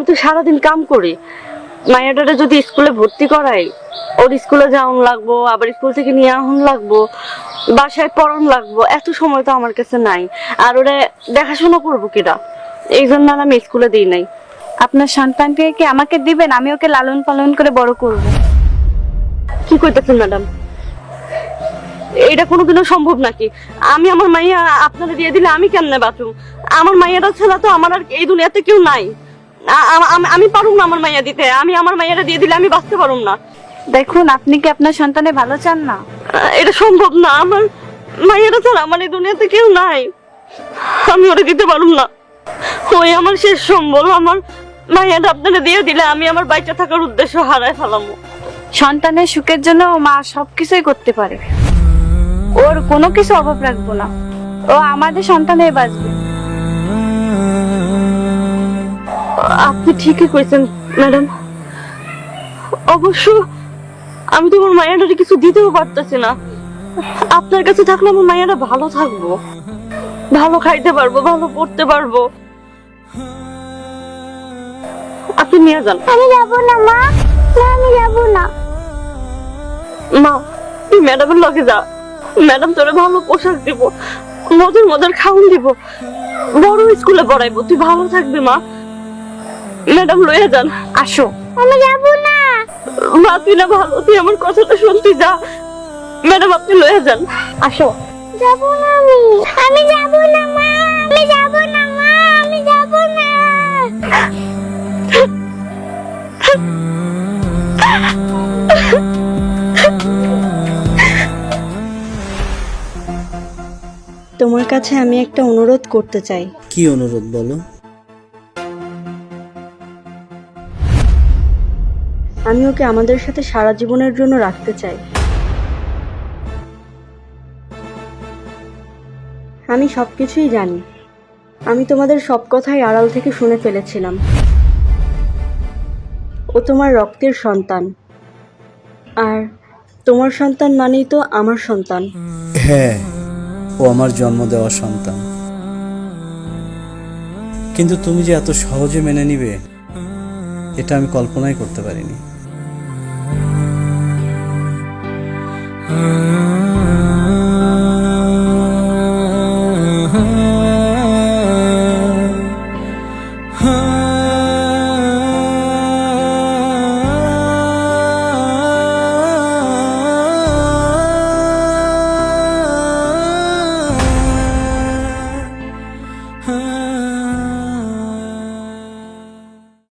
আমি তো সারাদিন কাম করি। মায়াটারে যদি স্কুলে ভর্তি করাই ওর স্কুলে যাওন লাগবো আবার স্কুল থেকে নিয়ে আহন লাগবো বাসায় পড়ন লাগবো এত সময় তো আমার কাছে নাই। আর ওরে দেখাশোনা করব কিরা? এই জন্য আর আমি স্কুলে দিই নাই। আপনার সন্তানকে কি আমাকে দিবেন? আমি ওকে লালন পালন করে বড় করব। কি কইতেছেন ম্যাডাম? এটা কোনোদিনও সম্ভব নাকি? আমি আমার মাইয়া আপনারা দিয়ে দিলে আমি কেমনে বাঁচুম আমার মাইয়াটা ছাড়া তো আমার আর এই দুনিয়াতে কেউ নাই। আমি- পারুম না আমার মাইয়া দিতে। আমি আমার মাইয়াটা দিয়ে দিলে আমি বাঁচতে পারুম না। দেখুন আপনি কি আপনার সন্তানের ভালো চান না? এটা সম্ভব না। আমার মাইয়াটা ছাড়া আমার এই দুনিয়াতে কেউ নাই। আমি ওটা দিতে পারুম না। ওই আমার শেষ সম্বল। আমার মাইয়াটা আপনারা দিয়ে দিলে আমি আমার বাইচা থাকার উদ্দেশ্য হারায় ফেলামো। সন্তানের সুখের জন্য মা সবকিছুই করতে পারে। ওর কোনো কিছু অভাব রাখব না। ও আমাদের সন্তানের বাঁচবে। আপনি ঠিকই কইছেন ম্যাডাম। অবশ্য আমি তো আমার মায়ের কিছু দিতেও পারতেছি না। আপনার কাছে থাকলে আমার মায়েরা ভালো থাকব। ভালো খাইতে পারব ভালো পড়তে পারব। আপনি নিয়ে যান। আমি যাব না মা। আমি যাব না। মা তুই ম্যাডামের লগে যা। ম্যাডাম তোরে ভালো পোশাক দিব মজার মজার খাওন দিব। বড় স্কুলে পড়াইবো তুই ভালো থাকবি মা। ম্যাডাম লয়ে যান। আসো। আমি যাব না। মা তুই না ভালো তুই আমার কথাটা শুনতে যা। ম্যাডাম আপনি লয়ে যান। আসো। যাব না আমি। আমি যাব না মা। আমি যাব না মা। আমি যাব না। তোমার কাছে আমি একটা অনুরোধ করতে চাই। কি অনুরোধ বলো? আমি ওকে আমাদের সাথে সারা জীবনের জন্য রাখতে চাই। আমি সবকিছুই জানি। আমি তোমাদের সব কথাই আড়াল থেকে শুনে ফেলেছিলাম। ও তোমার রক্তের সন্তান। আর তোমার সন্তান মানেই তো আমার সন্তান। হ্যাঁ ও আমার জন্ম দেওয়া সন্তান। কিন্তু তুমি যে এত সহজে মেনে নিবে, এটা আমি কল্পনাই করতে পারিনি। Oh.